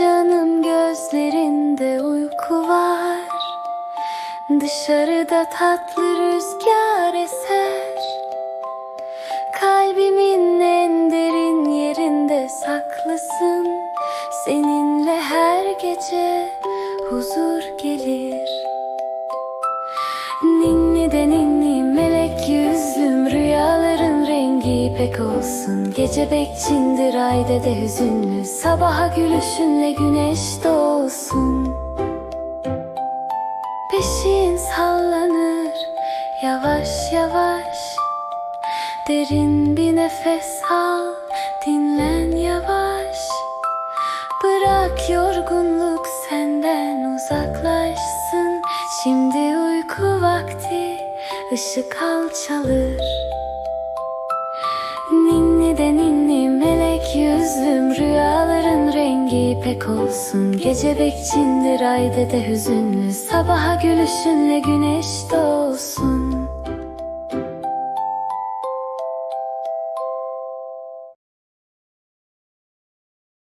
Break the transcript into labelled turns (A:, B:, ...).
A: Canım gözlerinde uyku var. Dışarıda tatlı rüzgar eser. Kalbimin en derin yerinde saklısın. Seninle her gece huzur gelir. Ninni de ninni ipek olsun. Gece bekçindir ayda de hüzünlü. Sabaha gülüşünle güneş doğsun. Peşin sallanır yavaş yavaş. Derin bir nefes al dinlen yavaş. Bırak yorgunluk senden uzaklaşsın. Şimdi uyku vakti ışık alçalır Ninni de ninni melek yüzlüm Rüyaların rengi ipek olsun. Gece bekçindir ayda de hüzünlü. Sabaha gülüşünle güneş doğsun